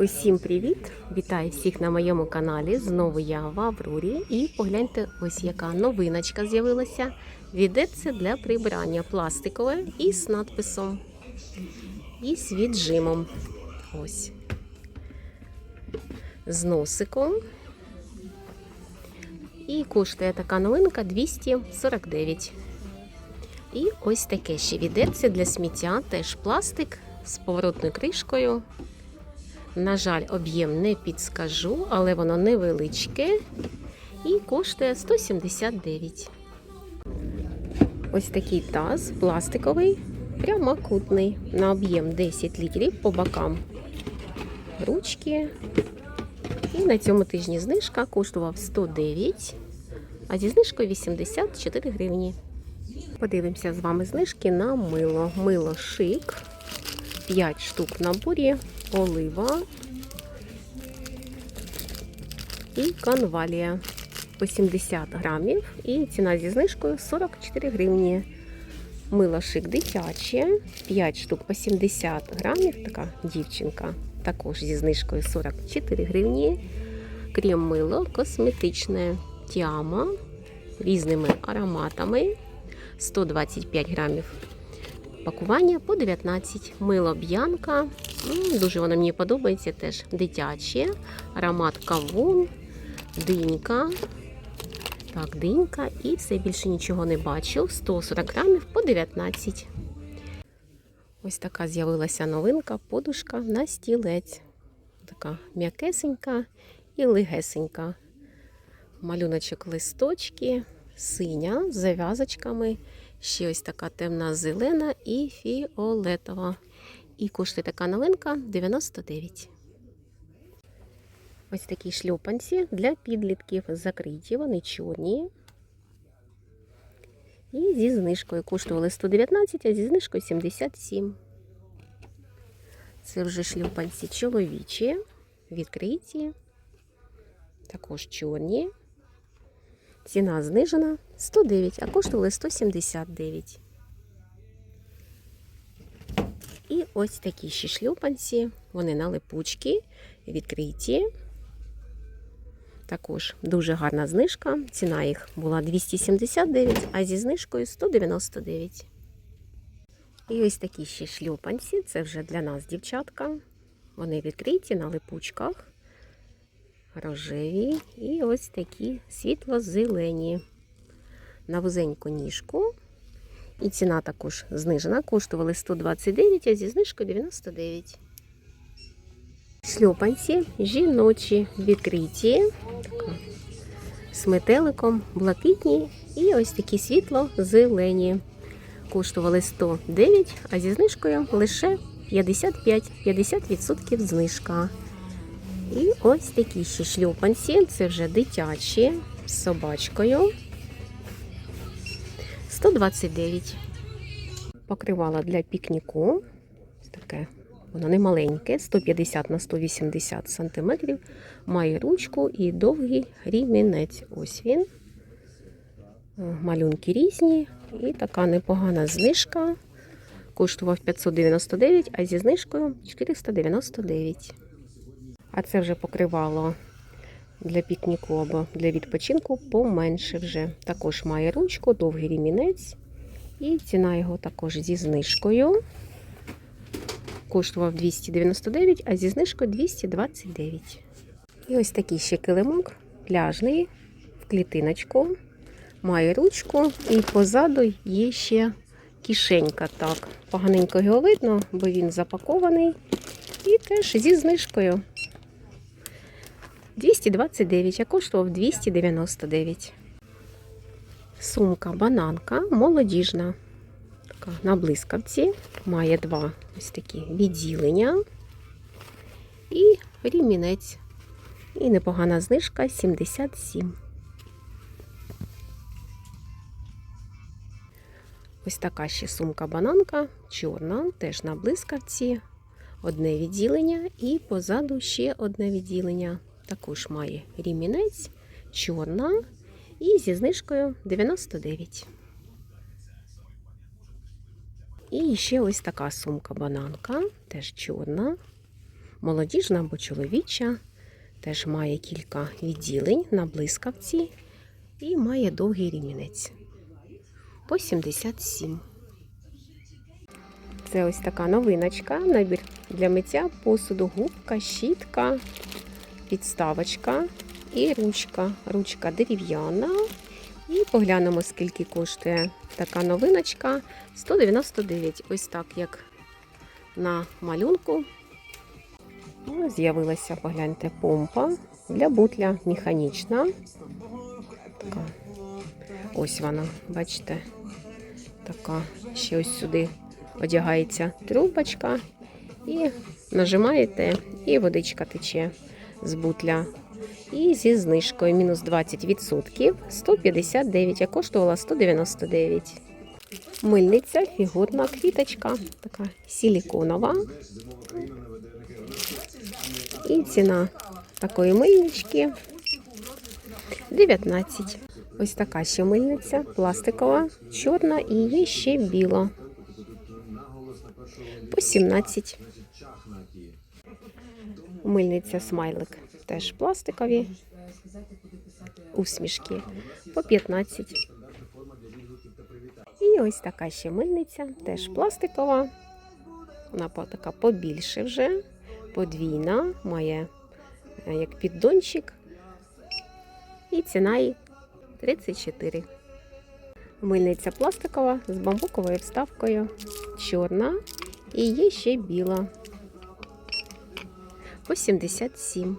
Усім привіт! Вітаю всіх на моєму каналі. Знову я в Аврорі. І погляньте, ось яка новиночка з'явилася. Відеться для прибирання пластикове і з надписом. І з віджимом. Ось. З носиком. І коштує така новинка 249. І ось таке ще відерце для сміття, теж пластик з поворотною кришкою. На жаль, об'єм не підскажу, але воно невеличке і коштує 179. Ось такий таз пластиковий, прямокутний, на об'єм 10 літрів по бокам. Ручки. І на цьому тижні знижка коштував 109, а зі знижкою 84 гривні. Подивимося з вами знижки на мило. Мило шик. 5 штук в наборі, олива і канвалія по 70 грамів. І ціна зі знижкою 44 гривні. Мило шик дитяче, 5 штук по 70 грамів. Така дівчинка. Також зі знижкою 44 гривні. Крем мило косметичне тіама різними ароматами 125 грамів. Пакування по 19. Мило б'янка. Дуже воно мені подобається теж дитяче. Аромат кавун, динька. Так, динька. І все більше нічого не бачу. 140 грамів по 19. Ось така з'явилася новинка, подушка на стілець. Така м'якесенька і легесенька. Малюночок листочки, синя з зав'язочками. Ще ось така темна зелена і фіолетова. І коштує така новинка 99. Ось такі шльопанці для підлітків закриті, вони чорні. І зі знижкою коштували 119, а зі знижкою 77. Це вже шлюпанці чоловічі, відкриті, також чорні. Ціна знижена 109, а коштували 179. І ось такі ще шлюпанці. Вони на липучки, відкриті. Також дуже гарна знижка. Ціна їх була 279, а зі знижкою 199. І ось такі ще шлюпанці. Це вже для нас, дівчатка. Вони відкриті на липучках рожеві і ось такі світло-зелені. На вузеньку ніжку. І ціна також знижена. Коштували 129, а зі знижкою 99. Шльопанці жіночі відкриті. З метеликом, блакитні і ось такі світло-зелені. Коштували 109, а зі знижкою лише 55, 50% знижка. І ось такі ще шльопанці. Це вже дитячі з собачкою. 129. Покривала для пікніку. Таке. Воно не маленьке, 150 на 180 сантиметрів. Має ручку і довгий рівнець. Ось він. Малюнки різні. І така непогана знижка. Коштував 599, а зі знижкою 499. А це вже покривало для пікніку або для відпочинку поменше вже. Також має ручку, довгий рімінець. І ціна його також зі знижкою. Коштував 299, а зі знижкою 229. І ось такий ще килимок пляжний в клітиночку. Має ручку, і позаду є ще кишенька. Так, поганенько його видно, бо він запакований. І теж зі знижкою. 229, а коштував 299. Сумка бананка молодіжна. Така на блискавці. Має два ось такі відділення. І рімінець. І непогана знижка 77. Ось така ще сумка-бананка, чорна, теж на блискавці. Одне відділення і позаду ще одне відділення. Також має рімінець, чорна і зі знижкою 99. І ще ось така сумка-бананка, теж чорна. молодіжна або чоловіча. Теж має кілька відділень на блискавці і має довгий рімінець. По 77. Це ось така новиночка. Набір для миття посуду, губка, щітка, підставочка і ручка. Ручка дерев'яна. І поглянемо, скільки коштує така новиночка. 199. Ось так, як на малюнку. Ну, З'явилася, погляньте, помпа для бутля механічна. Така. Ось вона, бачите, така. Ще ось сюди одягається трубочка. І нажимаєте, і водичка тече з бутля. І зі знижкою мінус 20% 159, а коштувала 199. Мильниця, фігурна квіточка, така силіконова. І ціна такої мильнички 19. Ось така ще мильниця, пластикова, чорна і ще біла. По 17. Мильниця смайлик теж пластикові. Усмішки по 15. І ось така ще мильниця, теж пластикова. Вона така побільше вже, подвійна, має е, як піддончик. І ціна її 34. Мильниця пластикова з бамбуковою вставкою, чорна і є ще біла. По 77.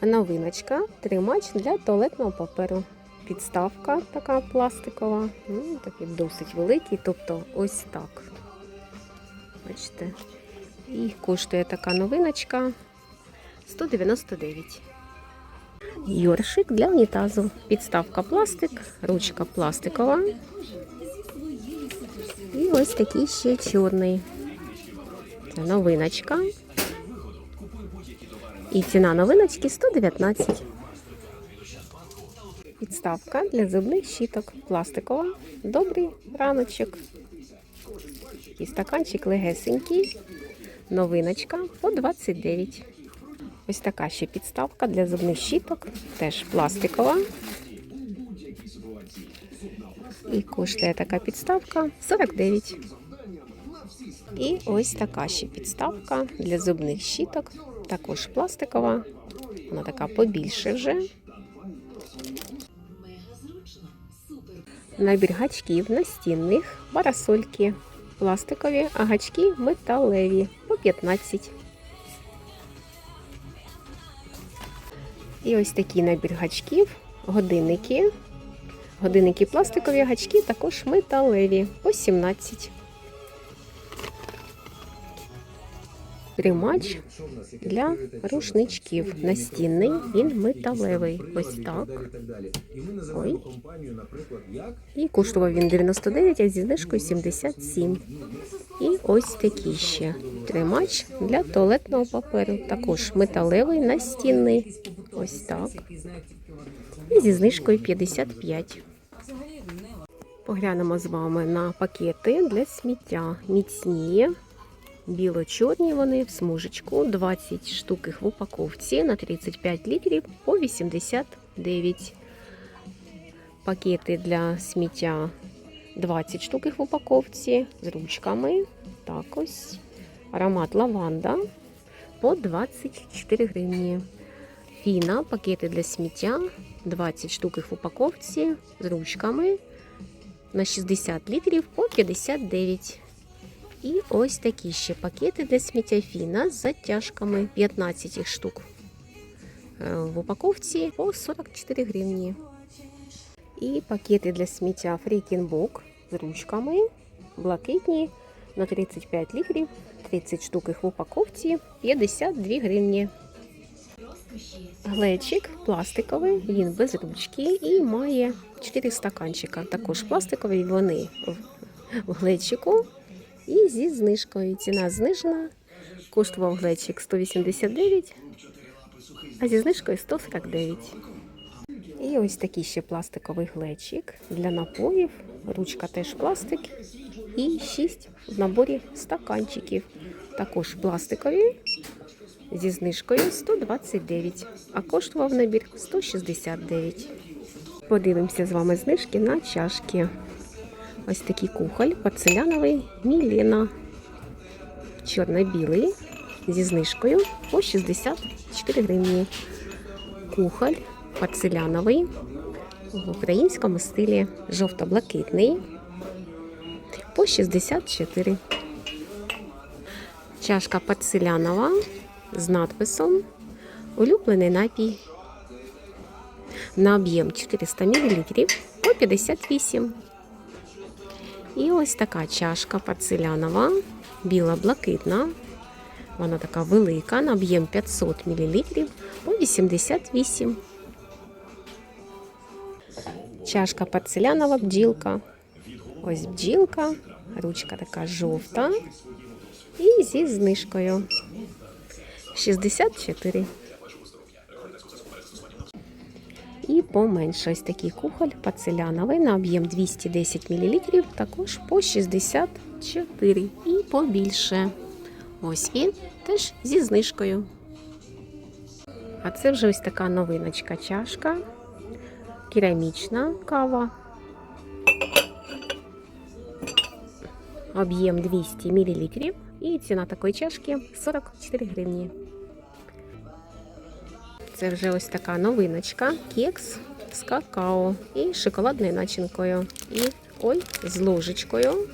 Новиночка тримач для туалетного паперу. Підставка така пластикова, ну, такий досить великий, тобто ось так. Бачите? І коштує така новиночка 199. Йоршик для унітазу. Підставка пластик, ручка пластикова. І ось такий ще чорний. Це новиночка. І ціна новиночки 119. Підставка для зубних щіток. Пластикова. Добрий раночок. І стаканчик легесенький. Новиночка по 29. Ось така ще підставка для зубних щіток. Теж пластикова. І коштує така підставка 49. І ось така ще підставка для зубних щіток. Також пластикова. Вона така побільше вже. Набір гачків настінних, парасольки пластикові, а гачки металеві по 15. І ось такий набір гачків, годинники. Годинники пластикові, гачки також металеві по 17. Тримач для рушничків. Настінний, він металевий. Ось так. Ой. І коштував він 99, а зі знижкою 77. І ось такий ще тримач для туалетного паперу. Також металевий, настінний. Ось так. І зі знижкою 55. Поглянемо з вами на пакети для сміття. Міцні. Біло-чорні вони в смужечку, 20 штук їх в упаковці на 35 літрів по 89. Пакети для сміття 20 штук їх в упаковці з ручками. Так ось. Аромат лаванда по 24 гривні. Фіна, пакети для сміття 20 штук їх в упаковці з ручками на 60 літрів по 59. І ось такі ще пакети для сміття фіна з затяжками 15 їх штук. Е, В упаковці по 44 гривні. І пакети для сміття Фрікінбок з ручками блакитні на 35 літрів, 30 штук їх в упаковці 52 гривні. Глечик пластиковий, він без ручки і має 4 стаканчика. Також пластикові, вони в глечику і зі знижкою. Ціна знижена. Коштував глечик 189, а зі знижкою 149. І ось такий ще пластиковий глечик для напоїв. Ручка теж пластик. І 6 в наборі стаканчиків. Також пластикові. зі знижкою 129, а коштував набір 169. Подивимося з вами знижки на чашки. Ось такий кухоль порцеляновий Мілена. Чорно-білий зі знижкою по 64 гривні. Кухоль порцеляновий в українському стилі жовто-блакитний по 64. Чашка порцелянова з надписом Улюблений напій на об'єм 400 мл по 58. І ось така чашка порцелянова, біла-блакитна. Вона така велика, на об'єм 500 мл по 88. Чашка порцелянова бджілка. Ось бджілка, ручка така жовта. І зі знижкою 64. Поменше ось такий кухоль порцеляновий на об'єм 210 мл, також по 64 і побільше. Ось він теж зі знижкою. А це вже ось така новиночка чашка. Керамічна кава. Об'єм 200 мл. І ціна такої чашки 44 гривні. Це вже ось така новиночка. Кекс з какао і шоколадною начинкою. І ой, з ложечкою.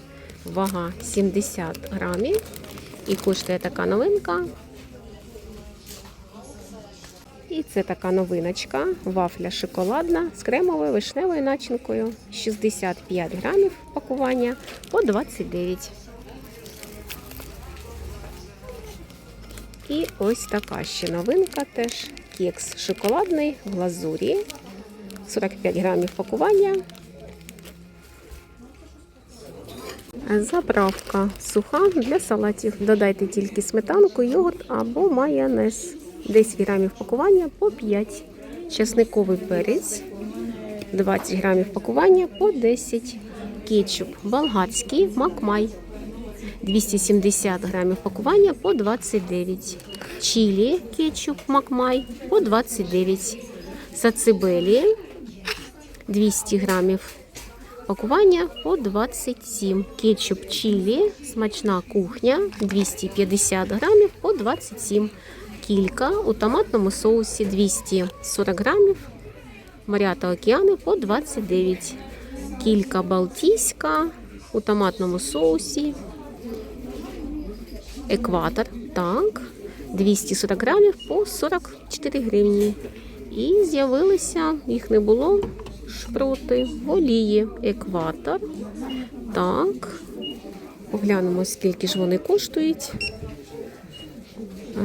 Вага 70 грамів. І коштує така новинка. І це така новиночка. Вафля шоколадна з кремовою вишневою начинкою. 65 грамів пакування по 29. І ось така ще новинка теж. Кекс шоколадний в глазурі. 45 грамів пакування. Заправка суха для салатів. Додайте тільки сметанку, йогурт або майонез. 10 грамів пакування по 5. Часниковий перець. 20 грамів пакування по 10. Кетчуп болгарський макмай. 270 грамів пакування по 29. Чилі кетчуп макмай по 29. Сацибелі 200 грамів пакування по 27. Кетчуп чилі, смачна кухня 250 грамів по 27. Кілька у томатному соусі 240 грамів. Моря та океани по 29. Кілька балтійська у томатному соусі. Екватор. Так. 240 грамів по 44 гривні. І з'явилися, їх не було, шпроти олії. Екватор. Так. Поглянемо, скільки ж вони коштують.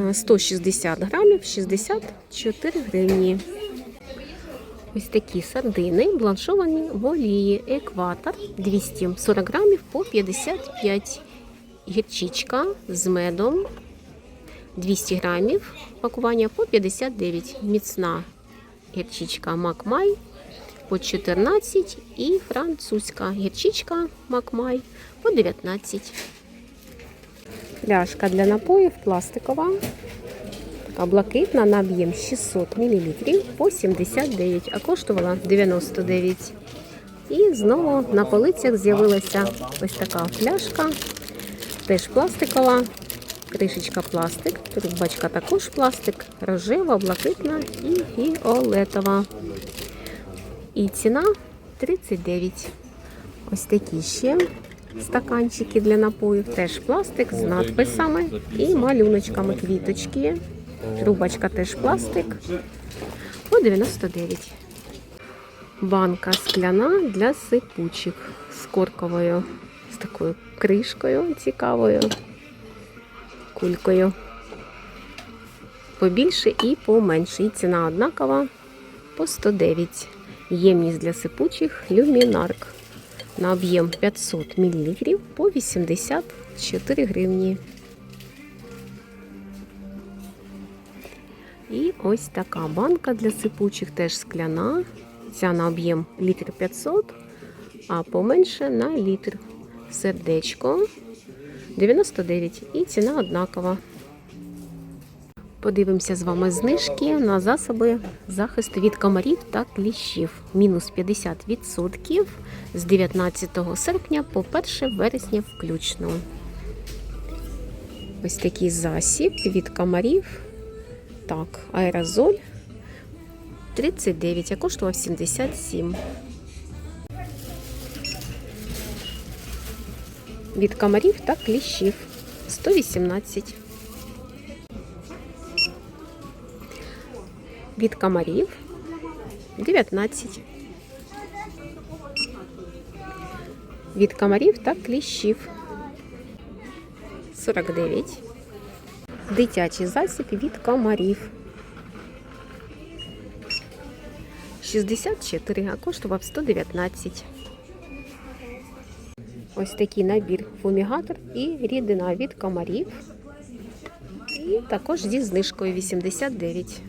Е, 160 грамів, 64 гривні. Ось такі сардини бланшовані в олії. Екватор 240 грамів по 55. Гірчичка з медом 200 грамів. Пакування по 59. Міцна гірчичка Макмай по 14 і французька гірчичка Макмай по 19. Пляшка для напоїв пластикова. Така блакитна на об'єм 600 мл по 79, а коштувала 99. І знову на полицях з'явилася ось така пляшка. Теж пластикова, кришечка пластик, трубочка також пластик, рожева, блакитна і фіолетова. І ціна 39. Ось такі ще стаканчики для напоїв, теж пластик з надписами і малюночками квіточки. Трубочка теж пластик по 99. Банка скляна для сипучих з корковою, з такою кришкою цікавою, кулькою. Побільше і поменше. І ціна однакова по 109. Ємність для сипучих люмінарк на об'єм 500 мл по 84 гривні. І ось така банка для сипучих, теж скляна. Ця на об'єм літр 500, а поменше на літр. Сердечко 99 і ціна однакова. Подивимося з вами знижки на засоби захисту від комарів та кліщів. Мінус 50% з 19 серпня по 1 вересня включно. Ось такий засіб від комарів. Так, аерозоль 39, а коштував 77. Від комарів та кліщів 118. Від комарів 19. Від комарів та кліщів 49. Дитячий засіб від комарів 64, а коштував 119. Ось такий набір фумігатор і рідина від комарів. І також зі знижкою 89.